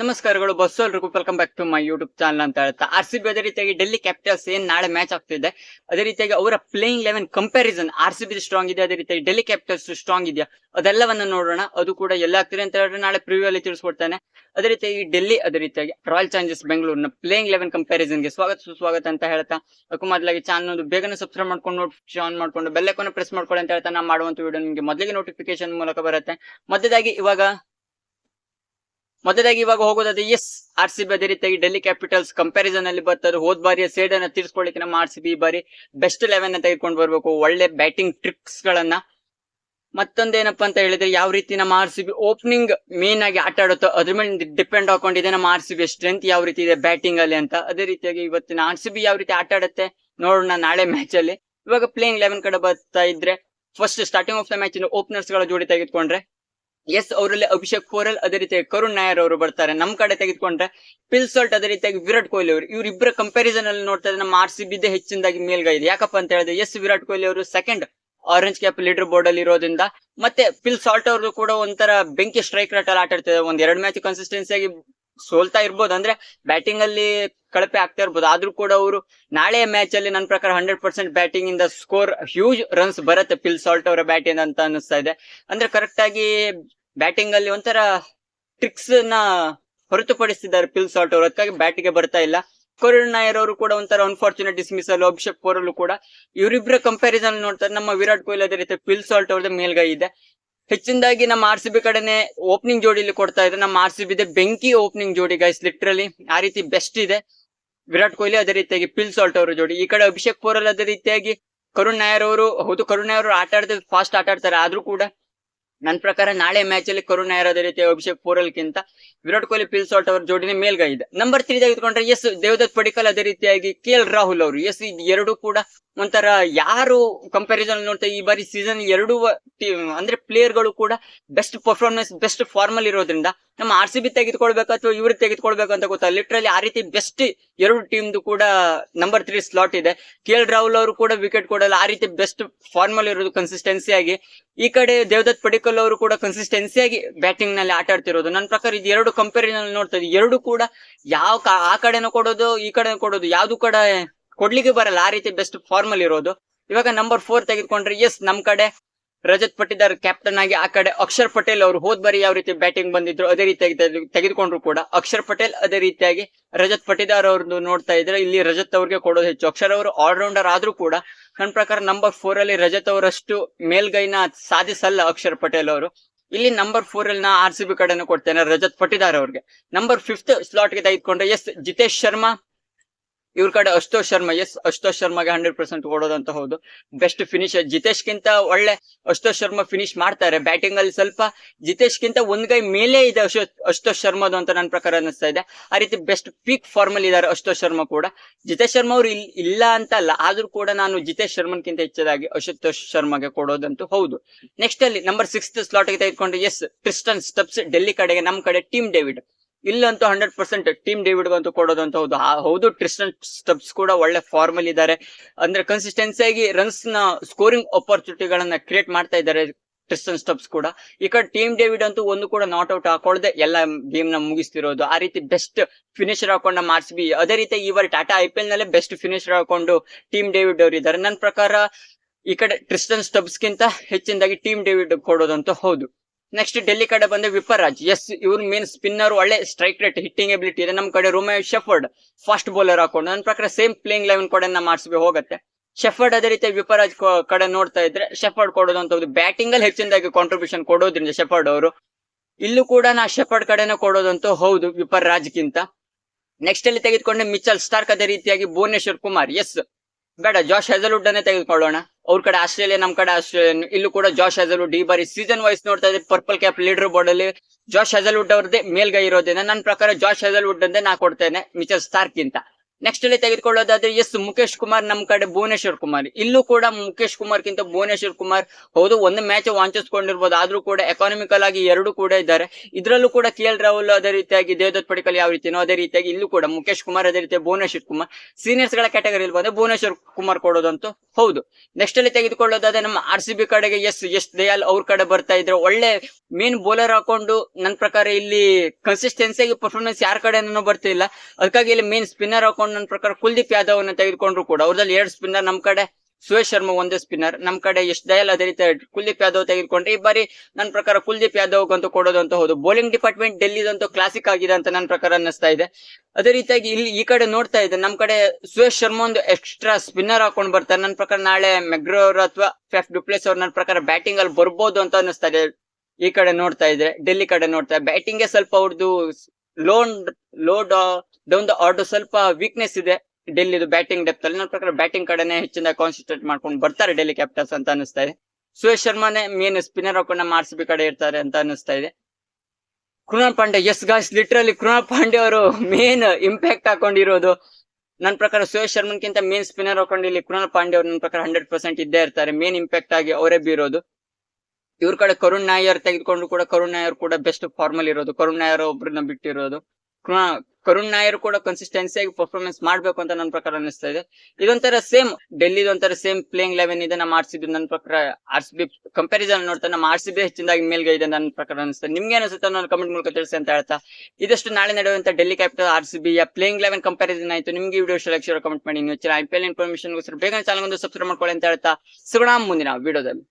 ನಮಸ್ಕಾರಗಳು ಬಸ್ಸು ಎಲ್ರಿಗೂ. Welcome back to my YouTube channel ಅಂತ ಹೇಳ್ತಾ. ಆರ್ ಸಿ ಬಿ ಅದೇ ರೀತಿಯಾಗಿ ಡೆಲ್ಲಿ ಕ್ಯಾಪಿಟಲ್ಸ್ ಏನ್ ನಾಳೆ ಮ್ಯಾಚ್ ಆಗ್ತಿದೆ, ಅದೇ ರೀತಿಯಾಗಿ ಅವರ playing eleven comparison R C B strong ಇದೆ, ಅದೇ ರೀತಿಯಾಗಿ ಡೆಲ್ಲಿ ಕ್ಯಾಪಿಟಲ್ಸ್ ಸ್ಟ್ರಾಂಗ್ ಇದೆಯಾ? ಅದೆಲ್ಲವನ್ನ ನೋಡೋಣ. ಅದು ಕೂಡ ಎಲ್ಲ ಆಗ್ತಿದೆ ಅಂತ ಹೇಳಿದ್ರೆ ನಾಳೆ ಪ್ರಿವ್ಯೂ ಅಲ್ಲಿ ತಿಳಿಸ್ಕೊಡ್ತಾನೆ. ಅದೇ ರೀತಿಯಾಗಿ ಡೆಲ್ಲಿ ಅದೇ ರೀತಿಯಾಗಿ ರಾಯಲ್ ಚಾಲೆಂಜರ್ಸ್ ಬೆಂಗಳೂರಿನ ಪ್ಲೇಯಿಂಗ್ ಲೆವೆನ್ ಕಂಪ್ಯಾರಿಸನ್ಗೆ ಸ್ವಾಗತ, ಸುಸ್ವಾಗತ ಅಂತ ಹೇಳ್ತಾ. ಅದಕ್ಕೂ ಮೊದಲಾಗಿ ಚಾನಲ್ ಬೇಗನೆ ಸಬ್ಸ್ಕ್ರೈಬ್ ಮಾಡ್ಕೊಂಡು ನೋಟಿಫಿಕೇಶನ್ ಆನ್ ಮಾಡ್ಕೊಂಡು ಬೆಲ್ಲೈಕನ್ ಪ್ರೆಸ್ ಮಾಡ್ಕೊಳ್ಳಿ ಅಂತ ಹೇಳ್ತಾ. ನಾನು ಮಾಡುವಂತ ವಿಡಿಯೋ ನಿಮಗೆ ಮೊದಲಿಗೆ ನೋಟಿಫಿಕೇಶನ್ ಮೂಲಕ ಬರುತ್ತೆ. ಮೊದಲಾಗಿ ಇವಾಗ ಮೊದಲಾಗಿ ಇವಾಗ ಹೋಗೋದಾದ್ರೆ ಎಸ್ ಆರ್ ಸಿ ಬಿ ಅದೇ ರೀತಿಯಾಗಿ ಡೆಲ್ಲಿ ಕ್ಯಾಪಿಟಲ್ಸ್ ಕಂಪ್ಯಾರಿಸನ್ ಅಲ್ಲಿ ಬರ್ತಾರೆ. ಹೋದ್ ಬಾರಿಯ ಸೇಡ್ ಅನ್ನ ತೀರ್ಸ್ಕೊಳ್ಳಿಕ್ಕೆ ನಮ್ಮ ಆರ್ ಸಿ ಬಿ ಬಾರಿ ಬೆಸ್ಟ್ ಲೆವೆನ್ ತೆಗೆದುಕೊಂಡು ಬರಬೇಕು. ಒಳ್ಳೆ ಬ್ಯಾಟಿಂಗ್ ಟ್ರಿಕ್ಸ್ ಗಳನ್ನ. ಮತ್ತೊಂದೇನಪ್ಪ ಅಂತ ಹೇಳಿದ್ರೆ, ಯಾವ ರೀತಿ ನಮ್ಮ R C B opening main ಆಗಿ ಆಟ ಆಡುತ್ತೋ, ಅದ್ರ ಮೇಲೆ ಡಿಪೆಂಡ್ ಹಾಕೊಂಡಿದೆ ನಮ್ಮ ಆರ್ ಸಿ ಬಿ ಸ್ಟ್ರೆಂತ್ ಯಾವ ರೀತಿ ಇದೆ ಬ್ಯಾಟಿಂಗ್ ಅಲ್ಲಿ ಅಂತ. ಅದೇ ರೀತಿಯಾಗಿ ಇವತ್ತಿನ ಆರ್ ಸಿ ಬಿ ಯಾವ ರೀತಿ ಆಟ ಆಡುತ್ತೆ ನೋಡೋಣ ನಾಳೆ ಮ್ಯಾಚ್ ಅಲ್ಲಿ. ಇವಾಗ ಪ್ಲೇಯಿಂಗ್ ಲೆವೆನ್ ಕಡೆ ಬರ್ತಾ ಇದ್ರೆ first starting of the match ಓಪನರ್ಸ್ಗಳ ಜೋಡಿ ತೆಗೆದುಕೊಂಡ್ರೆ ಎಸ್ ಅವರಲ್ಲಿ ಅಭಿಷೇಕ್ ಕೋರಲ್ ಅದೇ ರೀತಿಯಾಗಿ ಕರುಣ್ ನಾಯರ್ ಅವರು ಬರ್ತಾರೆ. ನಮ್ ಕಡೆ ತೆಗೆದುಕೊಂಡ್ರೆ ಪಿಲ್ ಸಾಲ್ಟ್ ಅದೇ ರೀತಿಯಾಗಿ ವಿರಾಟ್ ಕೊಹ್ಲಿ ಅವರು. ಇವರಿಬ್ಬರ ಕಂಪ್ಯಾರಿಸನ್ ಅಲ್ಲಿ ನೋಡ್ತಾ ಇದ್ರೆ ನಮ್ಮ ಆರ್ ಸಿ ಬಿದ್ದೆ ಹೆಚ್ಚಿನದಾಗಿ ಮೇಲ್ಗೈ ಯಾಕಪ್ಪ ಅಂತ ಹೇಳಿದ್ರೆ ಎಸ್ ವಿರಾಟ್ ಕೊಹ್ಲಿ ಅವರು second orange cap leader board ಅಲ್ಲಿ ಇರೋದ್ರಿಂದ. ಮತ್ತೆ ಪಿಲ್ ಸಾಲ್ಟ್ ಅವರು ಕೂಡ ಒಂಥರ ಬೆಂಕಿ ಸ್ಟ್ರೈಕ್ ರೇಟ್ ಅಲ್ಲಿ ಆಟ ಒಂದ್ ಎರಡು ಮ್ಯಾಚ್ ಕನ್ಸಿಸ್ಟೆನ್ಸಿ ಆಗಿ ಸೋಲ್ತಾ ಇರ್ಬೋದು. ಅಂದ್ರೆ ಬ್ಯಾಟಿಂಗ್ ಅಲ್ಲಿ ಕಳಪೆ ಆಗ್ತಾ ಇರ್ಬೋದು. ಆದ್ರೂ ಕೂಡ ಅವರು ನಾಳೆಯ ಮ್ಯಾಚ್ ಅಲ್ಲಿ ನನ್ನ ಪ್ರಕಾರ ಹಂಡ್ರೆಡ್ ಪರ್ಸೆಂಟ್ ಬ್ಯಾಟಿಂಗ್ ಇಂದ ಸ್ಕೋರ್ ಹ್ಯೂಜ್ ರನ್ಸ್ ಬರುತ್ತೆ ಪಿಲ್ ಸಾಲ್ಟ್ ಅವರ ಬ್ಯಾಟಿಂಗ್ ಅಂತ ಅನಿಸ್ತಾ ಇದೆ. ಅಂದ್ರೆ ಕರೆಕ್ಟ್ ಆಗಿ ಬ್ಯಾಟಿಂಗ್ ಅಲ್ಲಿ ಒಂಥರ ಟ್ರಿಕ್ಸ್ನ ಹೊರತುಪಡಿಸಿದ್ದಾರೆ ಪಿಲ್ ಸಾಲ್ಟ್ ಅವರು. ಅದಕ್ಕಾಗಿ ಬ್ಯಾಟಿಗೆ ಬರ್ತಾ ಇಲ್ಲ. ಕರುಣ್ ನಾಯರ್ ಅವರು ಕೂಡ ಒಂಥರ ಅನ್ಫಾರ್ಚುನೇಟ್ ಡಿಸ್ಮಿಸಲ್ ಅಭಿಷೇಕ್ ಪೋರಲ್ಲೂ ಕೂಡ. ಇವರಿಬ್ಬರ ಕಂಪ್ಯಾರಿಸನ್ ನೋಡ್ತಾರೆ, ನಮ್ಮ ವಿರಾಟ್ ಕೊಹ್ಲಿ ಅದೇ ರೀತಿ ಪಿಲ್ ಸಾಲ್ಟ್ ಅವ್ರದ್ದು ಮೇಲ್ಗೈ ಇದೆ. ಹೆಚ್ಚಿನದಾಗಿ ನಮ್ಮ ಆರ್ ಸಿ ಬಿ ಕಡೆನೆ ಓಪನಿಂಗ್ ಜೋಡಿಲಿ ಕೊಡ್ತಾ ಇದೆ ನಮ್ಮ ಆರ್ ಸಿ ಬಿ ಇದೆ ಬೆಂಕಿ ಓಪನಿಂಗ್ ಜೋಡಿ ಗೈಸ್ ಲಿಟ್ರಲಿ ಆ ರೀತಿ ಬೆಸ್ಟ್ ಇದೆ. ವಿರಾಟ್ ಕೊಹ್ಲಿ ಅದೇ ರೀತಿಯಾಗಿ ಪಿಲ್ ಸಾಲ್ಟ್ ಅವರ ಜೋಡಿ. ಈ ಕಡೆ ಅಭಿಷೇಕ್ ಪೋರಲ್ ಅದೇ ರೀತಿಯಾಗಿ ಕರುಣ್ ನಾಯರ್ ಅವರು, ಹೌದು ಕರುಣ್ ನಾಯರ್ ಅವರು ಆಟ ಆಡ್ತಾರೆ ಫಾಸ್ಟ್ ಆಟ ಆಡ್ತಾರೆ. ಆದ್ರೂ ಕೂಡ ನನ್ನ ಪ್ರಕಾರ ನಾಳೆ ಮ್ಯಾಚ್ ಅಲ್ಲಿ ಕರುಣ್ ಇರೋದೇ ರೀತಿ ಅಭಿಷೇಕ್ ಪೋರಲ್ಗಿಂತ ವಿರಾಟ್ ಕೊಹ್ಲಿ ಪಿಲ್ ಸಾಲ್ಟ್ ಅವರ ಜೋಡಿನ ಮೇಲ್ಗೈ ಇದೆ ನಂಬರ್ ತ್ರೀ ತೆಗೆದುಕೊಂಡ್ರೆ ಎಸ್ ದೇವದತ್ ಪಡಿಕಲ್ ಅದೇ ರೀತಿಯಾಗಿ ಕೆ ಎಲ್ ರಾಹುಲ್ ಅವರು. ಎಸ್ ಎರಡು ಕೂಡ ಒಂಥರ ಯಾರು ಕಂಪ್ಯಾರಿಸನ್ ನೋಡ್ತಾ ಈ ಬಾರಿ ಸೀಸನ್ ಎರಡು ಅಂದ್ರೆ ಪ್ಲೇಯರ್ಗಳು ಕೂಡ ಬೆಸ್ಟ್ ಪರ್ಫಾರ್ಮೆನ್ಸ್ ಬೆಸ್ಟ್ ಫಾರ್ಮಲ್ ಇರೋದ್ರಿಂದ ನಮ್ಮ ಆರ್ ಸಿ ಬಿ ತೆಗೆದುಕೊಳ್ಬೇಕು ಅಥವಾ ಇವ್ರು ತೆಗೆದುಕೊಳ್ಬೇಕು ಅಂತ ಗೊತ್ತಾ? ಲಿಟ್ರಲಿ ಆ ರೀತಿ ಬೆಸ್ಟ್ ಎರಡು ಟೀಮ್ದು ಕೂಡ ನಂಬರ್ ತ್ರೀ ಸ್ಲಾಟ್ ಇದೆ. ಕೆ ಎಲ್ ರಾಹುಲ್ ಅವರು ಕೂಡ ವಿಕೆಟ್ ಕೊಡಲ್ಲ. ಆ ರೀತಿ ಬೆಸ್ಟ್ ಫಾರ್ಮಲ್ ಇರೋದು ಕನ್ಸಿಸ್ಟೆನ್ಸಿ ಆಗಿ. ಈ ಕಡೆ ದೇವದತ್ ಪಡಿಕಲ್ ಅವರು ಕೂಡ ಕನ್ಸಿಸ್ಟೆನ್ಸಿ ಆಗಿ ಬ್ಯಾಟಿಂಗ್ನಲ್ಲಿ ಆಟ ಆಡ್ತಿರೋದು. ನನ್ನ ಪ್ರಕಾರ ಇದು ಎರಡು ಕಂಪೇರಿನಲ್ಲಿ ನೋಡ್ತಾ ಇದ್ದೀವಿ ಎರಡು ಕೂಡ ಯಾವ ಆ ಕಡೆನೂ ಕೊಡೋದು, ಈ ಕಡೆನೂ ಕೊಡೋದು, ಯಾವ್ದು ಕಡೆ ಕೊಡ್ಲಿಕ್ಕೆ ಬರಲ್ಲ. ಆ ರೀತಿ ಬೆಸ್ಟ್ ಫಾರ್ಮಲ್ ಇರೋದು. ಇವಾಗ ನಂಬರ್ ಫೋರ್ ತೆಗೆದುಕೊಂಡ್ರೆ ಎಸ್ ನಮ್ ಕಡೆ ರಜತ್ ಪಟ್ಟಿದಾರ್ ಕ್ಯಾಪ್ಟನ್ ಆಗಿ ಆ ಕಡೆ ಅಕ್ಷರ್ ಪಟೇಲ್ ಅವರು ಹೋದ್ ಬಾರಿ ಯಾವ ರೀತಿ ಬ್ಯಾಟಿಂಗ್ ಬಂದಿದ್ರು, ಅದೇ ರೀತಿಯಾಗಿ ತೆಗೆ- ತೆಗೆದುಕೊಂಡ್ರು ಕೂಡ. ಅಕ್ಷರ್ ಪಟೇಲ್ ಅದೇ ರೀತಿಯಾಗಿ ರಜತ್ ಪಟ್ಟಿದಾರ್ ಅವ್ರದ್ದು ನೋಡ್ತಾ ಇದ್ರೆ ಇಲ್ಲಿ ರಜತ್ ಅವ್ರಿಗೆ ಕೊಡೋದು ಹೆಚ್ಚು. ಅಕ್ಷರ್ ಅವರು ಆಲ್ರೌಂಡರ್ ಆದ್ರೂ ಕೂಡ ನನ್ನ ಪ್ರಕಾರ ನಂಬರ್ ಫೋರ್ ಅಲ್ಲಿ ರಜತ್ ಅವರಷ್ಟು ಮೇಲ್ಗೈನ ಸಾಧಿಸಲ್ಲ ಅಕ್ಷರ್ ಪಟೇಲ್ ಅವರು. ಇಲ್ಲಿ ನಂಬರ್ ಫೋರ್ ಅಲ್ಲಿ ನಾ ಆರ್ ಸಿ ಬಿ ಕಡೆನೂ ಕೊಡ್ತೇನೆ ರಜತ್ ಪಟ್ಟಿದಾರ್ ಅವ್ರಿಗೆ. ನಂಬರ್ ಫಿಫ್ತ್ ಸ್ಲಾಟ್ಗೆ ತೆಗೆದುಕೊಂಡ್ರೆ ಎಸ್ ಜಿತೇಶ್ ಶರ್ಮಾ ಇವ್ರ ಕಡೆ ಅಶುತೋಷ್ ಶರ್ಮಾ, ಎಸ್ ಅಶುತೋಷ್ ಶರ್ಮಾಗೆ ಹಂಡ್ರೆಡ್ ಪರ್ಸೆಂಟ್ ಓಡೋದಂತ ಹೌದು. ಬೆಸ್ಟ್ ಫಿನಿಶ್ ಜಿತೇಶ್ ಗಿಂತ ಒಳ್ಳೆ ಅಶುತೋಷ್ ಶರ್ಮಾ ಫಿನಿಶ್ ಮಾಡ್ತಾರೆ. ಬ್ಯಾಟಿಂಗ್ ಅಲ್ಲಿ ಸ್ವಲ್ಪ ಜಿತೇಶ್ ಗಿಂತ ಒಂದ್ ಗೈ ಮೇಲೆ ಇದೆ ಅಶೋ ಅಶುತೋಷ್ ಶರ್ಮಾದು ಅಂತ ನನ್ನ ಪ್ರಕಾರ ಅನಿಸ್ತಾ ಇದೆ. ಆ ರೀತಿ ಬೆಸ್ಟ್ ಪೀಕ್ ಅಲ್ಲಿ ಇದ್ದಾರೆ ಅಶುತೋಷ್ ಶರ್ಮಾ ಕೂಡ. ಜಿತೇಶ್ ಶರ್ಮಾ ಅವ್ರು ಇಲ್- ಇಲ್ಲ ಅಂತ ಅಲ್ಲ, ಆದ್ರೂ ಕೂಡ ನಾನು ಜಿತೇಶ್ ಶರ್ಮನ್ಕಿಂತ ಹೆಚ್ಚದಾಗಿ ಅಶುತೋಷ್ ಶರ್ಮಾಗೆ ಕೊಡೋದಂತೂ ಹೌದು. ನೆಕ್ಸ್ಟ್ ಅಲ್ಲಿ ನಂಬರ್ ಸಿಕ್ಸ್ ಸ್ಲಾಟ್ಗೆ ತೆಗೆದುಕೊಂಡು, ಎಸ್ ಕ್ರಿಸ್ಟನ್ ಸ್ಟೆಪ್ಸ್ ಡೆಲ್ಲಿ ಕಡೆಗೆ, ನಮ್ ಕಡೆ ಟೀಮ್ ಡೇವಿಡ್ ಇಲ್ಲಂತೂ ಹಂಡ್ರೆಡ್ ಪರ್ಸೆಂಟ್ ಟೀಮ್ ಡೇವಿಡ್ ಅಂತೂ ಕೊಡೋದಂತ ಹೌದು. ಹೌದು ಟ್ರಿಸ್ಟನ್ ಸ್ಟಬ್ಸ್ ಕೂಡ ಒಳ್ಳೆ ಫಾರ್ಮಲ್ ಇದ್ದಾರೆ. ಅಂದ್ರೆ ಕನ್ಸಿಸ್ಟೆನ್ಸಿ ಆಗಿ ರನ್ಸ್ನ ಸ್ಕೋರಿಂಗ್ ಅಪರ್ಚುನಿಟಿಗಳನ್ನ ಕ್ರಿಯೇಟ್ ಮಾಡ್ತಾ ಇದ್ದಾರೆ ಟ್ರಿಸ್ಟನ್ ಸ್ಟಬ್ಸ್ ಕೂಡ. ಈ ಕಡೆ ಟೀಮ್ ಡೇವಿಡ್ ಅಂತೂ ಒಂದು ಕೂಡ ನಾಟ್ ಔಟ್ ಹಾಕೊಳ್ದೆ ಎಲ್ಲ ಗೇಮ್ನ ಮುಗಿಸ್ತಿರೋದು. ಆ ರೀತಿ ಬೆಸ್ಟ್ ಫಿನಿಶರ್ ಹಾಕೊಂಡ ಮಾರ್ಚ್ ಬಿ ಅದೇ ರೀತಿ ಈ ಬಾರಿ Tata I P best finisher ಹಾಕೊಂಡು ಟೀಮ್ ಡೇವಿಡ್ ಅವರು ಇದ್ದಾರೆ. ನನ್ನ ಪ್ರಕಾರ ಈ ಕಡೆ ಟ್ರಿಸ್ಟನ್ ಸ್ಟಬ್ಸ್ ಗಿಂತ ಹೆಚ್ಚಿನದಾಗಿ ಟೀಮ್ ಡೇವಿಡ್ ಕೊಡೋದಂತೂ ಹೌದು. ನೆಕ್ಸ್ಟ್ ಡೆಲ್ಲಿ ಕಡೆ ಬಂದ್ರೆ ವಿಪರಾಜ್ ಎಸ್ ಇವ್ರ ಮೇನ್ ಸ್ಪಿನ್ನರ್ ಒಳ್ಳೆ ಸ್ಟ್ರೈಕ್ ರೇಟ್ ಹಿಟ್ಟಿಂಗ್ ಎಬಿಲಿಟಿ ಇದೆ. ನಮ್ ಕಡೆ ರೋಮೆ ಶೆಫರ್ಡ್ ಫಾಸ್ಟ್ ಬೌಲರ್ ಹಾಕೊಂಡು. ನನ್ನ ಪ್ರಕಾರ ಸೇಮ್ ಪ್ಲೇಯಿಂಗ್ ಲೆವೆನ್ ಕೂಡ ನಮ್ಮ ಆರ್ಸಿಬಿ ಹೋಗುತ್ತೆ. ಶೆಫರ್ಡ್ ಅದೇ ರೀತಿ ವಿಪರಾಜ್ ಕಡೆ ನೋಡ್ತಾ ಇದ್ರೆ ಶೆಫರ್ಡ್ ಕೊಡೋದಂತ ಹೌದು ಬ್ಯಾಟಿಂಗ್ ಅಲ್ಲಿ ಹೆಚ್ಚಿನದಾಗಿ ಕಾಂಟ್ರಿಬ್ಯೂಷನ್ ಕೊಡೋದ್ರಿಂದ ಶೆಫರ್ಡ್ ಅವರು. ಇಲ್ಲೂ ಕೂಡ ನಾ ಶೆಫರ್ಡ್ ಕಡೆನೇ ಕೊಡೋದಂತೂ ಹೌದು ವಿಪರಾಜ್ಗಿಂತ ನೆಕ್ಸ್ಟ್ ಅಲ್ಲಿ ತೆಗೆದುಕೊಂಡೆ ಮಿಚಲ್ ಸ್ಟಾರ್ಕ್ ಅದೇ ರೀತಿಯಾಗಿ ಭುವನೇಶ್ವರ್ ಕುಮಾರ್. ಎಸ್ ಬೇಡ ಜಾಶ್ ಹೆಸಲ್ವುಡ್ ಅನ್ನೇ ತೆಗೆದುಕೊಳ್ಳೋಣ. ಅವ್ರ ಕಡೆ ಆಸ್ಟ್ರೇಲಿಯಾ, ನಮ್ ಕಡೆ ಆಸ್ಟ್ರೇಲಿಯನ್ ಇಲ್ಲೂ ಕೂಡ ಜಾಶ್ ಹೆಸಲ್ವುಡ್ ಈ ಬಾರಿ ಸೀಸನ್ ವೈಸ್ ನೋಡ್ತಾ ಇದ್ರೆ ಪರ್ಪಲ್ ಕ್ಯಾಪ್ ಲೀಡರ್ ಬೋರ್ಡ್ ಅಲ್ಲಿ ಜಾಶ್ ಹೆಸಲ್ವುಡ್ ಅವ್ರದ್ದೇ ಮೇಲ್ಗೈ ಇರೋದ್ರಿಂದ ನನ್ನ ಪ್ರಕಾರ ಜಾಶ್ ಹೆಸಲ್ವುಡ್ ಅಂದೇ ನಾ ಕೊಡ್ತೇನೆ ಮಿಚಲ್ ಸ್ಟಾರ್ಕ್ ಗಿಂತ. ನೆಕ್ಸ್ಟ್ ಅಲ್ಲಿ ತೆಗೆದುಕೊಳ್ಳೋದಾದ್ರೆ ಎಸ್ ಮುಖೇಶ್ ಕುಮಾರ್ ನಮ್ ಕಡೆ ಭುವನೇಶ್ವರ್ ಕುಮಾರ್. ಇಲ್ಲೂ ಕೂಡ ಮುಖೇಶ್ ಕುಮಾರ್ ಕಿಂತ ಭುವನೇಶ್ವರ್ ಕುಮಾರ್ ಹೌದು, ಒಂದು ಮ್ಯಾಚ್ ವಾಂಚಿಸ್ಕೊಂಡಿರ್ಬೋದು, ಆದ್ರೂ ಕೂಡ ಎಕಾನಮಿಕಲ್ ಆಗಿ ಎರಡು ಕೂಡ ಇದ್ದಾರೆ. ಇದ್ರಲ್ಲೂ ಕೂಡ ಕೆ ರಾಹುಲ್ ಅದೇ ರೀತಿಯಾಗಿ ದೇವದತ್ ಪಡಿಕಲ್ ಯಾವ ರೀತಿನೋ ಅದೇ ರೀತಿಯಾಗಿ ಇಲ್ಲೂ ಕೂಡ ಮುಖೇಶ್ ಕುಮಾರ್ ಅದೇ ರೀತಿ ಭುವನೇಶ್ವರ್ ಕುಮಾರ್. ಸೀನಿಯರ್ಸ್ಗಳ ಕ್ಯಾಟಗರಿ ಬಂದ್ರೆ ಭುವನೇಶ್ವರ್ ಕುಮಾರ್ ಕೊಡೋದಂತೂ ಹೌದು. ನೆಕ್ಸ್ಟ್ ಅಲ್ಲಿ ತೆಗೆದುಕೊಳ್ಳೋದಾದ್ರೆ ನಮ್ಮ ಆರ್ ಸಿ ಬಿ ಕಡೆಗೆ ಎಸ್ ಎಸ್ ದಯಾಲ್ ಅವ್ರ ಕಡೆ ಬರ್ತಾ ಇದ್ರೆ. ಒಳ್ಳೆ ಮೇನ್ ಬೌಲರ್ ಹಾಕೊಂಡು ನನ್ನ ಪ್ರಕಾರ ಇಲ್ಲಿ ಕನ್ಸಿಸ್ಟೆನ್ಸಿ ಆಗಿ ಪರ್ಫಾರ್ಮೆನ್ಸ್ ಯಾರ ಕಡೆ ಬರ್ತಿಲ್ಲ. ಅದಕ್ಕಾಗಿ ಇಲ್ಲಿ ಮೇನ್ ಸ್ಪಿನ್ನರ್ ಹಾಕೊಂಡು ನನ್ನ ಪ್ರಕಾರ ಕುಲ್ದೀಪ್ ಯಾದವ್ ಅನ್ನ ತೆಗೆದುಕೊಂಡ್ರು ಕೂಡ. ಅವ್ರದಲ್ಲಿ ಎರಡು ಸ್ಪಿನ್ನರ್ ನಮ್ ಕಡೆ ಸುರೇಶ್ ಶರ್ಮಾ ಒಂದೇ ಸ್ಪಿನ್ನರ್ ನಮ್ ಕಡೆ ಎಷ್ಟು ದಯಾಲ್ ಅದೇ ರೀತಿ ಕುಲ್ದೀಪ್ ಯಾದವ್ ತೆಗೆದುಕೊಂಡ್ರೆ ಈ ಬಾರಿ ನನ್ನ ಪ್ರಕಾರ ಕುಲ್ದೀಪ್ ಯಾದವ್ ಅಂತೂ ಕೊಡೋದು ಅಂತ ಹೌದು. ಬೌಲಿಂಗ್ ಡಿಪಾರ್ಟ್ಮೆಂಟ್ ಡೆಲ್ಲಿದಂತೂ ಕ್ಲಾಸಿಕ್ ಆಗಿದೆ ಅಂತ ನನ್ನ ಪ್ರಕಾರ ಅನ್ನಿಸ್ತಾ ಇದೆ. ಅದೇ ರೀತಿಯಾಗಿ ಇಲ್ಲಿ ಈ ಕಡೆ ನೋಡ್ತಾ ಇದ್ದೆ, ನಮ್ ಕಡೆ ಸುರೇಶ್ ಶರ್ಮಾ ಒಂದು ಎಕ್ಸ್ಟ್ರಾ ಸ್ಪಿನ್ನರ್ ಹಾಕೊಂಡ್ ಬರ್ತಾರೆ. ನನ್ನ ಪ್ರಕಾರ ನಾಳೆ ಮೆಗ್ರೋರ್ ಅಥವಾ ಫೆಫ್ ಡುಪ್ಲೇಸ್ ಅವ್ರ ನನ್ನ ಪ್ರಕಾರ ಬ್ಯಾಟಿಂಗ್ ಅಲ್ಲಿ ಬರ್ಬೋದು ಅಂತ ಅನ್ನಿಸ್ತಾ ಇದೆ. ಈ ಕಡೆ ನೋಡ್ತಾ ಇದ್ರೆ, ಡೆಲ್ಲಿ ಕಡೆ ನೋಡ್ತಾ ಬ್ಯಾಟಿಂಗ್ ಸ್ವಲ್ಪ ಅವ್ರದ್ದು ಲೋನ್ ಲೋ ಡೌನ್ ದ ಆರ್ಡರ್ ಸ್ವಲ್ಪ ವೀಕ್ನೆಸ್ ಇದೆ. ಡೆಲ್ಲಿದು ಬ್ಯಾಟಿಂಗ್ ಡೆಪ್ತ್ ಅಲ್ಲಿ. ನನ್ನ ಪ್ರಕಾರ ಬ್ಯಾಟಿಂಗ್ ಕಡೆನೆ ಹೆಚ್ಚಿನ ಕಾನ್ಸಂಟ್ರೇಟ್ ಮಾಡ್ಕೊಂಡು ಬರ್ತಾರೆ ಡೆಲ್ಲಿ ಕ್ಯಾಪಿಟಲ್ಸ್ ಅಂತ ಅನಿಸ್ತಾ ಇದೆ. ಸುರೇಶ್ ಶರ್ಮಾನೇ ಮೇನ್ ಸ್ಪಿನ್ನರ್ ಹಾಕೊಂಡ ಆರ್ ಬಿ ಕಡೆ ಇರ್ತಾರೆ ಅಂತ ಅನಿಸ್ತಾ ಇದೆ. Krunal Pandey yes guys literally Krunal Pandey ಅವರು ಮೇನ್ ಇಂಪ್ಯಾಕ್ಟ್ ಹಾಕೊಂಡಿರೋದು. ನನ್ನ ಪ್ರಕಾರ ಸುರೇಶ್ ಶರ್ಮನ್ಗಿಂತ ಮೇನ್ ಸ್ಪಿನ್ನರ್ ಹಾಕೊಂಡು ಇಲ್ಲಿ ಕೃಣಾಲ್ ಪಾಂಡೆ ಅವರು ನನ್ನ ಪ್ರಕಾರ ಹಂಡ್ರೆಡ್ ಪರ್ಸೆಂಟ್ ಇದ್ದೇ ಇರ್ತಾರೆ. ಮೇನ್ ಇಂಪ್ಯಾಕ್ಟ್ ಆಗಿ ಅವರೇ ಬೀರೋದು. ಇವ್ರ ಕಡೆ ಕರುಣ್ ನಾಯರ್ ತೆಗೆದುಕೊಂಡು ಕೂಡ ಕರುಣ್ ನಾಯರ್ ಕೂಡ ಬೆಸ್ಟ್ ಫಾರ್ಮಲ್ ಇರೋದು. ಕರುಣ್ ನಾಯರ್ ಒಬ್ರನ್ನ ಬಿಟ್ಟಿರೋದು. ಕರುಣ್ ನಾಯರ್ ಕೂಡ ಕನ್ಸಿಸ್ಟೆನ್ಸಿ ಆಗಿ ಪರ್ಫಾರ್ಮೆನ್ಸ್ ಮಾಡ್ಬೇಕು ಅಂತ ನನ್ನ ಪ್ರಕಾರ ಅನಿಸ್ತಾ ಇದೆ. ಇದೊಂಥರ ಸೇಮ್ ಡೆಲ್ಲಿ ಒಂಥರ ಸೇಮ್ ಪ್ಲೇಯಿಂಗ್ ಲೆವೆನ್ ಇದೆ ನಮ್ಮ ಆರ್ ಸಿ ಬಿ ನನ್ನ ಪ್ರಕಾರ ಆರ್ ಸಿ ಬಿ ಕಂಪ್ಯಾರಿಸನ್ ನೋಡ್ತಾ ನಮ್ಮ ಆರ್ ಸಿ ಬಿ ಹೆಚ್ಚಿನದಾಗಿ ಮೇಲ್ಗೈ ಇದೆ ನನ್ನ ಪ್ರಕಾರ ಅನಿಸ್ತದೆ ನಿಮ್ಗೆ ಅನಿಸುತ್ತೆ ನಾನು ಕಮೆಂಟ್ ಮೂಲಕ ತಿಳಿಸಿ ಅಂತ ಹೇಳ್ತಾ. ಇದಷ್ಟು ನಾಳೆ ನಡೆಯುವಂತ Delhi capital R C B playing eleven comparison ಆಯ್ತು. ನಿಮ್ಗೆ ವಿಡಿಯೋ ಇಷ್ಟ ಕಮೆಂಟ್ ಮಾಡಿ. ನೀವು ಹೆಚ್ಚಿನ ಐ ಪಿ ಎಲ್ ಇನ್ಫಾರ್ಮೇಶನ್ ಬೇಗ ಚಾನಲ್ ಒಂದು ಸಬ್ಸ್ಕ್ರೈಬ್ ಮಾಡ್ಕೊಳ್ಳಿ ಅಂತ ಹೇಳ್ತಾ. ಸಿಗೋಣ ಮುಂದಿನ ವಿಡಿಯೋದಲ್ಲಿ